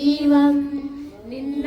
ಜೀವಂ ನಿನ್ನ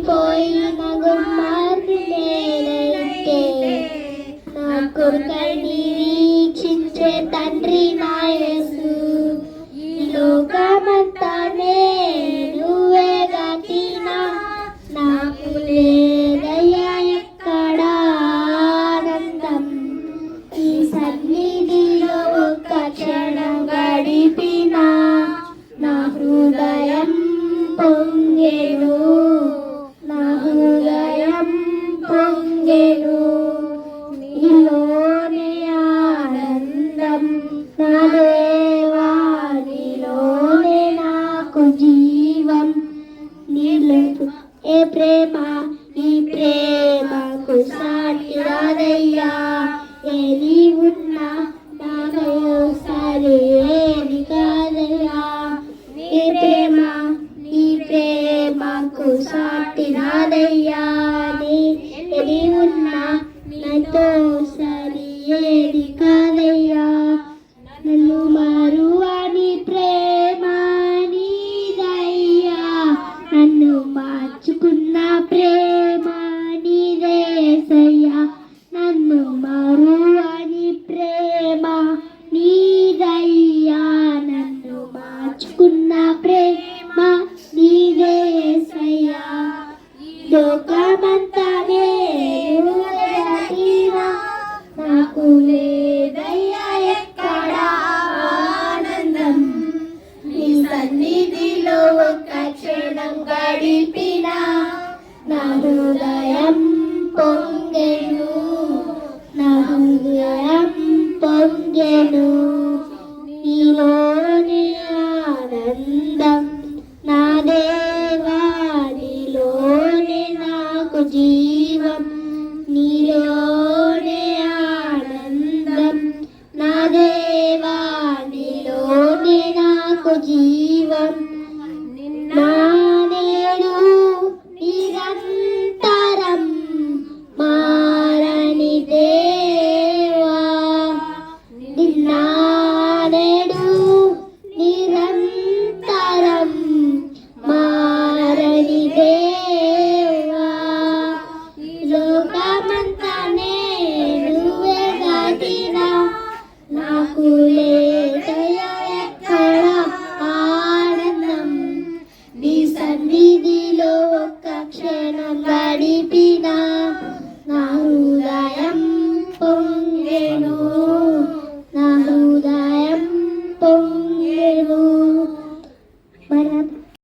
പോയി മകുമാർക്കേ നാക്കുർ കണ്ണി లేదు. ఏ ప్రేమ? ఈ ప్రేమకు సాటి రాదయ్యా. Dokaman